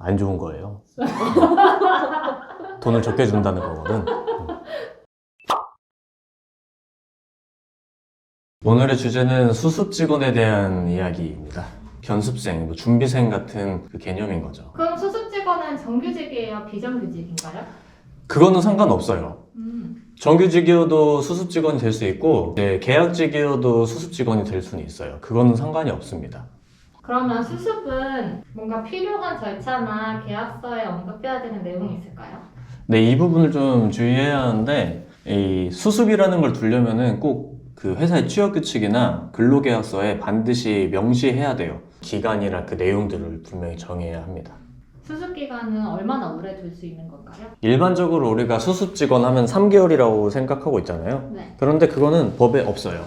안 좋은 거예요. 돈을 적게 준다는 거거든. 오늘의 주제는 수습 직원에 대한 이야기입니다. 견습생, 뭐 준비생 같은 그 개념인 거죠. 그럼 수습 직원은 정규직이에요? 비정규직인가요? 그거는 상관없어요. 음. 정규직이어도 수습 직원이 될 수 있고, 이제 계약직이어도 수습 직원이 될 수는 있어요. 그거는 상관이 없습니다. 그러면 수습은 뭔가 필요한 절차나 계약서에 언급해야 되는 내용이 있을까요? 네, 이 부분을 좀 주의해야 하는데, 이 수습이라는 걸 두려면은 꼭 그 회사의 취업 규칙이나 근로계약서에 반드시 명시해야 돼요. 기간이나 그 내용들을 분명히 정해야 합니다. 수습 기간은 얼마나 오래 둘 수 있는 건가요? 일반적으로 우리가 수습 직원 하면 3개월이라고 생각하고 있잖아요. 네. 그런데 그거는 법에 없어요.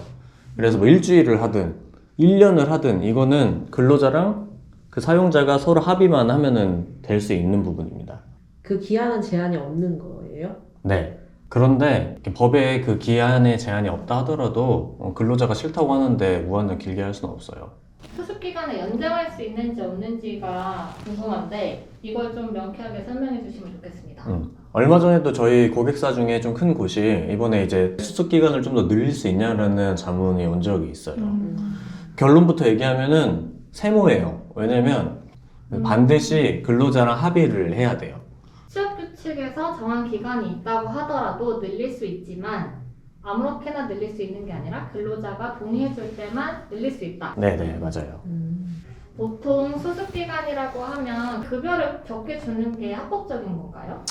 그래서 뭐 일주일을 하든 1년을 하든 이거는 근로자랑 그 사용자가 서로 합의만 하면은 될 수 있는 부분입니다. 그 기한은 제한이 없는 거예요? 네. 그런데 법에 그 기한에 제한이 없다 하더라도 어, 근로자가 싫다고 하는데 무한정 길게 할 수는 없어요. 수습 기간을 연장할 수 있는지 없는지가 궁금한데 이걸 좀 명쾌하게 설명해 주시면 좋겠습니다. 음. 얼마 전에도 저희 고객사 중에 좀 큰 곳이 이번에 이제 수습 기간을 좀 더 늘릴 수 있냐라는 자문이 온 적이 있어요. 음. 결론부터 얘기하면은 세모예요. 왜냐면 음. 반드시 근로자랑 합의를 해야 돼요. 취업 규칙에서 정한 기간이 있다고 하더라도 늘릴 수 있지만 아무렇게나 늘릴 수 있는 게 아니라 근로자가 동의해 줄 때만 늘릴 수 있다. 네네 맞아요. 음. 보통 수습 기간이라고 하면 급여를 적게 주는 게 합법적인 건가요?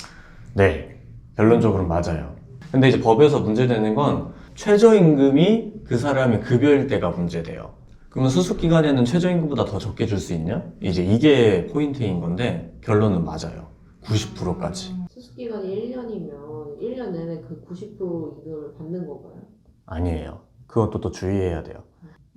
네 결론적으로 맞아요. 근데 이제 법에서 문제되는 건 최저임금이 그 사람의 급여일 때가 문제돼요. 그러면 수습 기간에는 최저임금보다 더 적게 줄 수 있냐? 이제 이게 포인트인 건데 결론은 맞아요. 90%까지. 수습 기간이 1년이면 1년 내내 그 90% 이거를 받는 건가요? 아니에요. 그것도 또 주의해야 돼요.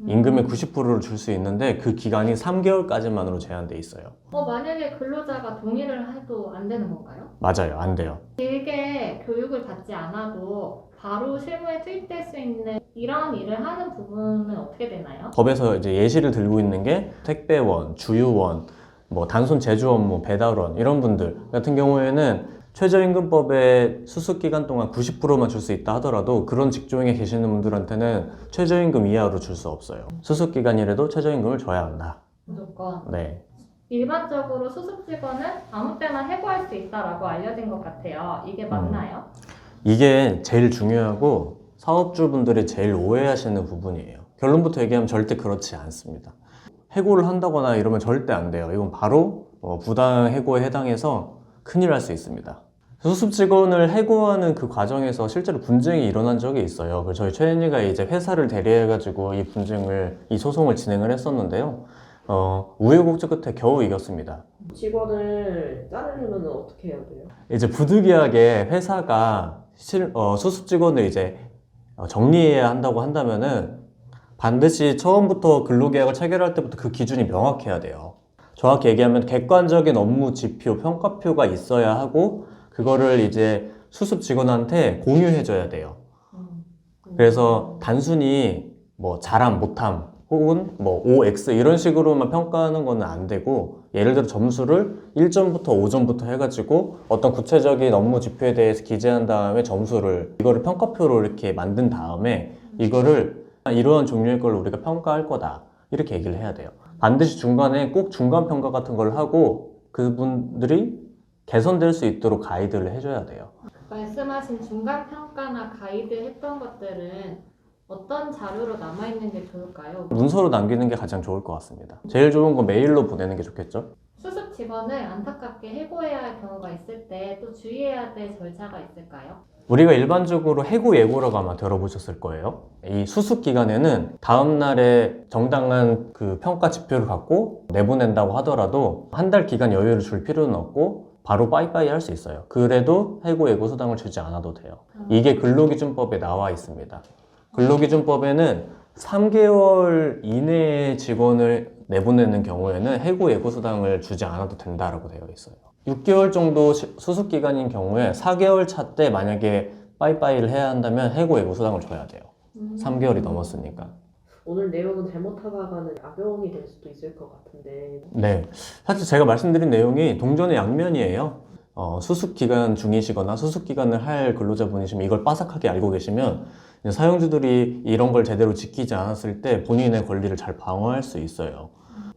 음. 임금의 90%를 줄 수 있는데 그 기간이 3개월까지만으로 제한돼 있어요. 어, 만약에 근로자가 동의를 해도 안 되는 건가요? 맞아요. 안 돼요. 길게 교육을 받지 않아도 바로 실무에 투입될 수 있는 이런 일을 하는 부분은 어떻게 되나요? 법에서 이제 예시를 들고 있는 게 택배원, 주유원, 뭐 단순 제조 업무, 배달원 이런 분들 같은 경우에는 최저임금법에 수습 기간 동안 90%만 줄 수 있다 하더라도 그런 직종에 계시는 분들한테는 최저임금 이하로 줄 수 없어요. 수습 기간이라도 최저임금을 줘야 한다. 무조건 네. 일반적으로 수습 직원은 아무 때나 해고할 수 있다라고 알려진 것 같아요. 이게 맞나요? 이게 제일 중요하고 사업주분들이 제일 오해하시는 부분이에요. 결론부터 얘기하면 절대 그렇지 않습니다. 해고를 한다거나 이러면 절대 안 돼요. 이건 바로 어, 부당 해고에 해당해서 큰일 날 수 있습니다. 수습 직원을 해고하는 그 과정에서 실제로 분쟁이 일어난 적이 있어요. 저희 최현이가 이제 회사를 대리해가지고 이 분쟁을, 이 소송을 진행을 했었는데요. 어, 우여곡절 끝에 겨우 이겼습니다. 직원을 자르려면 어떻게 해야 돼요? 이제 부득이하게 회사가 실, 어, 수습 직원을 이제 어, 정리해야 한다고 한다면은 반드시 처음부터 근로계약을 체결할 때부터 그 기준이 명확해야 돼요. 정확히 얘기하면 객관적인 업무 지표, 평가표가 있어야 하고 그거를 이제 수습 직원한테 공유해줘야 돼요. 음. 그래서 단순히 뭐 잘함, 못함 혹은 뭐 OX 이런 식으로만 평가하는 거는 안 되고 예를 들어 점수를 1점부터 5점부터 해가지고 어떤 구체적인 업무 지표에 대해서 기재한 다음에 점수를 이거를 평가표로 이렇게 만든 다음에 이거를 이러한 종류의 걸 우리가 평가할 거다 이렇게 얘기를 해야 돼요. 반드시 중간에 꼭 중간 평가 같은 걸 하고 그분들이 개선될 수 있도록 가이드를 해줘야 돼요. 말씀하신 중간 평가나 가이드 했던 것들은 어떤 자료로 남아 있는 게 좋을까요? 문서로 남기는 게 가장 좋을 것 같습니다. 제일 좋은 건 메일로 보내는 게 좋겠죠? 직원을 안타깝게 해고해야 할 경우가 있을 때 또 주의해야 될 절차가 있을까요? 우리가 일반적으로 해고 예고라고 아마 들어보셨을 거예요. 이 수습 기간에는 다음 날에 정당한 그 평가 지표를 갖고 내보낸다고 하더라도 한 달 기간 여유를 줄 필요는 없고 바로 빠이빠이 할 수 있어요. 그래도 해고 예고 수당을 주지 않아도 돼요. 이게 근로기준법에 나와 있습니다. 근로기준법에는 3개월 이내에 직원을 내보내는 경우에는 해고 예고 수당을 주지 않아도 된다라고 되어 있어요. 6개월 정도 시- 수습 기간인 경우에 4개월 차 때 만약에 빠이빠이를 해야 한다면 해고 예고 수당을 줘야 돼요. 음. 3개월이 넘었으니까. 오늘 내용은 잘못하다가는 악용이 될 수도 있을 것 같은데 네. 사실 제가 말씀드린 내용이 동전의 양면이에요. 어, 수습 기간 중이시거나 수습 기간을 할 근로자분이시면 이걸 빠삭하게 알고 계시면 사용주들이 이런 걸 제대로 지키지 않았을 때 본인의 권리를 잘 방어할 수 있어요.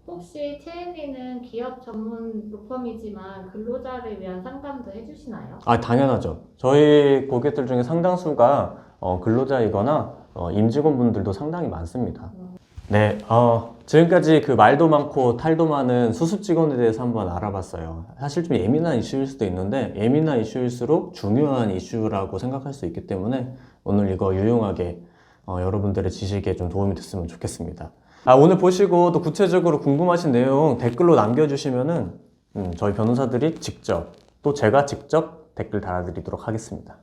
혹시 TN이는 기업 전문 로펌이지만 근로자를 위한 상담도 해주시나요? 아, 당연하죠. 저희 고객들 중에 상당수가 어, 근로자이거나 어, 임직원분들도 상당히 많습니다. 네, 어, 지금까지 그 말도 많고 탈도 많은 수습 직원에 대해서 한번 알아봤어요. 사실 좀 예민한 이슈일 수도 있는데 예민한 이슈일수록 중요한 이슈라고 생각할 수 있기 때문에 오늘 이거 유용하게 어, 여러분들의 지식에 좀 도움이 됐으면 좋겠습니다. 아, 오늘 보시고 또 구체적으로 궁금하신 내용 댓글로 남겨주시면은 음, 저희 변호사들이 직접 또 제가 직접 댓글 달아드리도록 하겠습니다.